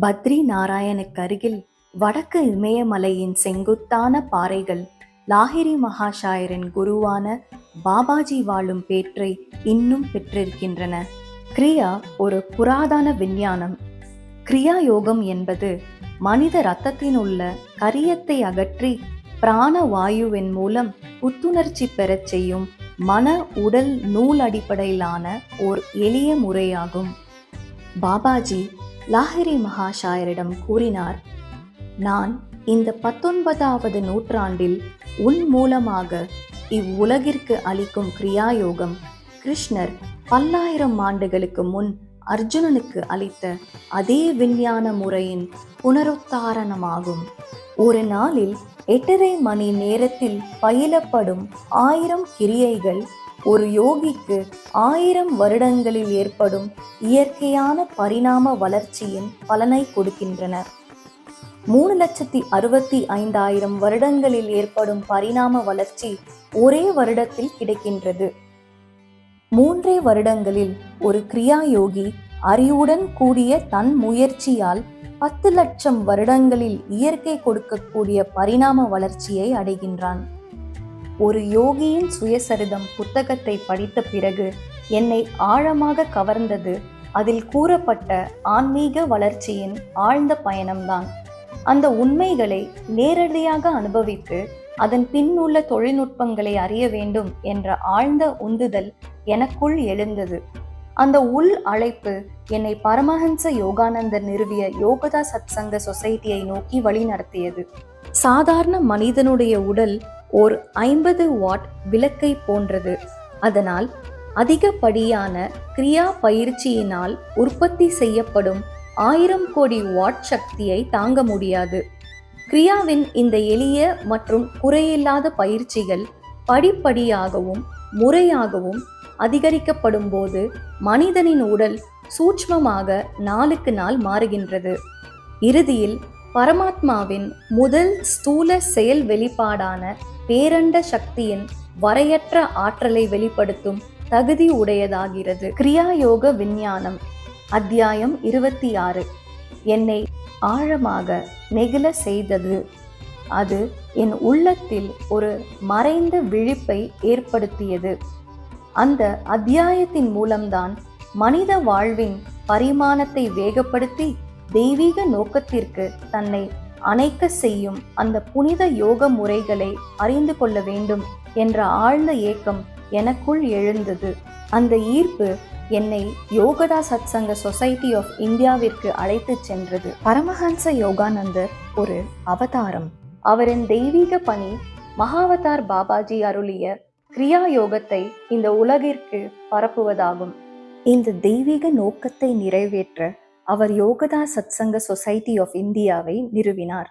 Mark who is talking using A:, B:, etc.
A: பத்ரி நாராயணுக்கு அருகில் வடக்கு இமயமலையின் செங்குத்தான பாறைகள் லாகிரி மகாஷாயரின் குருவான பாபாஜி வாழும் பேற்றை இன்னும் பெற்றிருக்கின்றன. கிரியா ஒரு புராதன விஞ்ஞானம். கிரியா யோகம் என்பது மனித ரத்தத்தின் உள்ள கரியத்தை அகற்றி பிராண வாயுவின் மூலம் புத்துணர்ச்சி பெறச் செய்யும் மன உடல் நூல் அடிப்படையிலான ஓர் எளிய முறையாகும். பாபாஜி லாஹிரி மகாஷாயரிடம் கூறினார் நான் இந்த பத்தொன்பதாவது நூற்றாண்டில் உன் மூலமாக இவ்வுலகிற்கு அளிக்கும் கிரியாயோகம் கிருஷ்ணர் பல்லாயிரம் ஆண்டுகளுக்கு முன் அர்ஜுனனுக்கு அளித்த அதே விஞ்ஞான முறையின் புனருத்தாரணமாகும். ஒரு நாளில் எட்டரை மணி நேரத்தில் பயிலப்படும் ஆயிரம் கிரியைகள் ஒரு யோகிக்கு ஆயிரம் வருடங்களில் ஏற்படும் இயற்கையான பரிணாம வளர்ச்சியின் பலனை கொடுக்கின்றன மூணு லட்சத்தி அறுபத்தி ஐந்தாயிரம் வருடங்களில் ஏற்படும் பரிணாம வளர்ச்சி ஒரே வருடத்தில் கிடைக்கின்றது. மூன்றே வருடங்களில் ஒரு கிரியா யோகி அறிவுடன் கூடிய தன் முயற்சியால் பத்து லட்சம் வருடங்களில் இயற்கை கொடுக்கக்கூடிய பரிணாம வளர்ச்சியை அடைகின்றான். ஒரு யோகியின் சுயசரிதம் புத்தகத்தை படித்த பிறகு என்னை ஆழமாக கவர்ந்தது. அதில் கூறப்பட்ட ஆன்மீக வளர்ச்சியின் ஆழ்ந்த பயணம்தான். அந்த உண்மைகளை நேரடியாக அனுபவித்து அதன் பின்னுள்ள தொழில்நுட்பங்களை அறிய வேண்டும் என்ற ஆழ்ந்த உந்துதல் எனக்குள் எழுந்தது. அந்த உள் அழைப்பு என்னை பரமஹன்ச யோகானந்தர் நிறுவிய யோகதா சத்சங்க சொசைட்டியை நோக்கி வழிநடத்தியது. சாதாரண மனிதனுடைய உடல் ஓர் ஐம்பது வாட் விளக்கை போன்றது. அதனால் அதிகப்படியான கிரியா பயிற்சியினால் உற்பத்தி செய்யப்படும் ஆயிரம் கோடி வாட் சக்தியை தாங்க முடியாது. கிரியாவின் இந்த எளிய மற்றும் குறையில்லாத பயிற்சிகள் படிப்படியாகவும் முறையாகவும் அதிகரிக்கப்படும் போது மனிதனின் உடல் சூட்ச்மமாக நாளுக்கு நாள் மாறுகின்றது. இறுதியில் பரமாத்மாவின் முதல் ஸ்தூல செயல் வெளிப்பாடான பேரண்ட சக்தியின் வரையற்ற ஆற்றலை வெளிப்படுத்தும் தகுதி உடையதாகிறது. கிரியாயோக விஞ்ஞானம் அத்தியாயம் இருபத்தி ஆறு என்னை ஆழமாக நெகிழ செய்தது. அது என் உள்ளத்தில் ஒரு மறைந்த விழிப்பை ஏற்படுத்தியது. அந்த அத்தியாயத்தின் மூலம்தான் மனித வாழ்வின் பரிமாணத்தை வேகப்படுத்தி தெய்வீக நோக்கத்திற்கு தன்னை அணைக்க செய்யும் அந்த புனித யோக முறைகளை அறிந்து கொள்ள வேண்டும் என்ற ஆழ்ந்த ஏக்கம் எனக்குள் எழுந்தது. அந்த ஈர்ப்பு என்னை யோகதா சத்சங்க சொசைட்டி ஆஃப் இந்தியாவிற்கு அழைத்து சென்றது. பரமஹன்ச யோகானந்தர் ஒரு அவதாரம். அவரின் தெய்வீக பணி மகாவதார் பாபாஜி அருளிய கிரியா யோகத்தை இந்த உலகிற்கு பரப்புவதாகும். இந்த தெய்வீக நோக்கத்தை நிறைவேற்ற அவர் யோகதா சத்சங்க சொசைட்டி ஆஃப் இந்தியாவை நிறுவினார்.